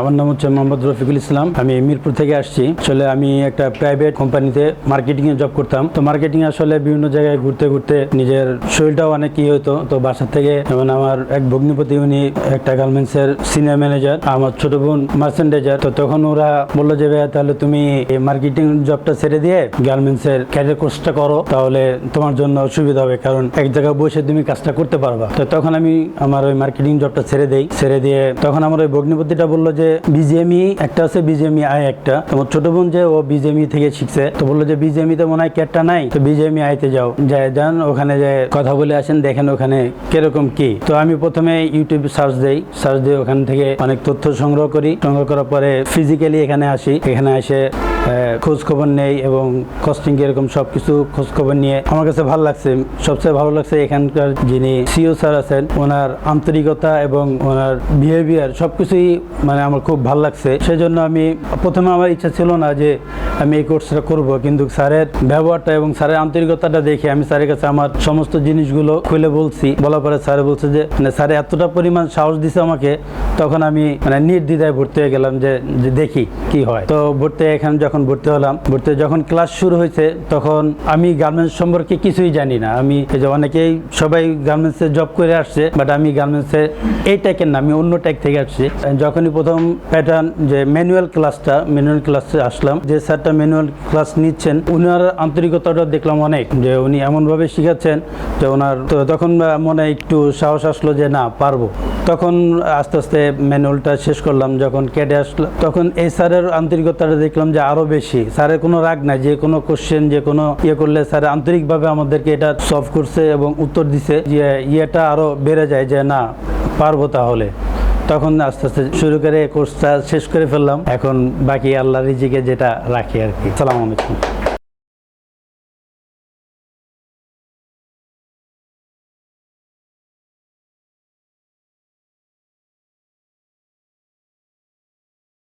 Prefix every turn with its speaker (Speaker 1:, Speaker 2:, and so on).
Speaker 1: আমার নাম হচ্ছে মোহাম্মদ রফিকুল ইসলাম। আমি মিরপুর থেকে আসছি। আসলে আমি একটা প্রাইভেট কোম্পানিতে মার্কেটিং এ জব করতাম। তো মার্কেটিং আসলে বিভিন্ন জায়গায় ঘুরতে ঘুরতে নিজের শরীরটাও অনেক কি হতো তো বাসা থেকে যেমন আমার এক ভগ্নিপতি, উনি একটা গার্মেন্টস এর সিনিয়র ম্যানেজার আমার ছোট বোন মার্চেন্ডাইজার তো তখন ওরা বলল যে, ভাইয়া, তাহলে তুমি মার্কেটিং জবটা ছেড়ে দিয়ে গার্মেন্টস এর ক্যারিয়ার কোর্সটা করো। তাহলে তোমার জন্য সুবিধা হবে। কারণ এক জায়গায় বসে তুমি কাজটা করতে পারবা। তো তখন আমি আমার ওই মার্কেটিং জবটা ছেড়ে দেই। ছেড়ে দিয়ে তখন আমার ওই ভগ্নিপতিটা বলল যে বিজিএমই, একটা আছে বিজিএমই আই, একটা। তোমার ছোট বোন যে ও বিজিএমই থেকে শিখছে। তো বলল যে বিজিএমই তে মনে হয় ক্যাটটা নাই, তো বিজিএমই আইতে যাও। যায়, যান, ওখানে যে কথা বলে আসেন, দেখেন ওখানে কীরকম কি। তো আমি প্রথমে ইউটিউবে সার্চ দেই, সার্চ দিয়ে ওখান থেকে অনেক তথ্য সংগ্রহ করি। সংগ্রহ করার পরে ফিজিক্যালি এখানে আসি। এখানে এসে খোঁজ খবর নেই এবং কস্টিং এরকম সব কিছু খোঁজ খবর নিয়ে আমার কাছে ভালো লাগছে। সবচেয়ে ভালো লাগছে এখানকার যিনি সিও স্যার আছেন, ওনার আন্তরিকতা এবং ওনার বিহেভিয়ার সবকিছুই মানে আমার খুব ভালো লাগছে। সেজন্য আমি, প্রথমে আমার ইচ্ছা ছিল না যে আমি এই কোর্সটা করব, কিন্তু স্যারের ব্যবহারটা এবং স্যারের আন্তরিকতাটা দেখে আমি স্যারের কাছে আমার সমস্ত জিনিসগুলো খুলে বলছি। বলার পরে স্যার বলছে যে মানে স্যার এতটা পরিমাণ সাহস দিছে আমাকে তখন আমি মানে নির্দ্বিধায় ভর্তি হয়ে গেলাম যে দেখি কি হয়। তো ভর্তি এখানে যখন ভর্তি হলাম, ভর্তি যখন ক্লাস শুরু হয়েছে, তখন আমি গার্মেন্টস সম্পর্কে কিছুই জানি না। আমি যে অনেকেই, সবাই গার্মেন্টসে জব করে আসছে বাট আমি গার্মেন্টসে এই ট্যাকের না, আমি অন্য ট্যাক থেকে আসছি। যখনই প্রথম প্যাটার্ন যে ম্যানুয়াল ক্লাসটা ম্যানুয়াল ক্লাসে আসলাম, যে স্যারটা ম্যানুয়াল ক্লাস নিচ্ছেন, উনার আন্তরিকতাটা দেখলাম অনেক, যে উনি এমনভাবে শিখাচ্ছেন যে ওনার তখন মনে একটু সাহস আসলো যে না, পারব। তখন আস্তে আস্তে ম্যানুয়ালটা শেষ করলাম, যখন কেটে আসলো, তখন এই স্যারের আন্তরিকতাটা দেখলাম যে আরও বেশি। স্যারের কোনো রাগ নাই, যে কোনো কোশ্চেন যে কোনো ইয়ে করলে স্যার আন্তরিকভাবে আমাদেরকে এটা সলভ করছে এবং উত্তর দিছে যে ইয়েটা আরও বেড়ে যায় যে না, পারব তাহলে। তখন আস্তে আস্তে শুরু করে কোর্সটা শেষ করে ফেললাম। এখন বাকি আল্লাহ রিজিকে যেটা রাখি আর কি। সালাম আলাইকুম।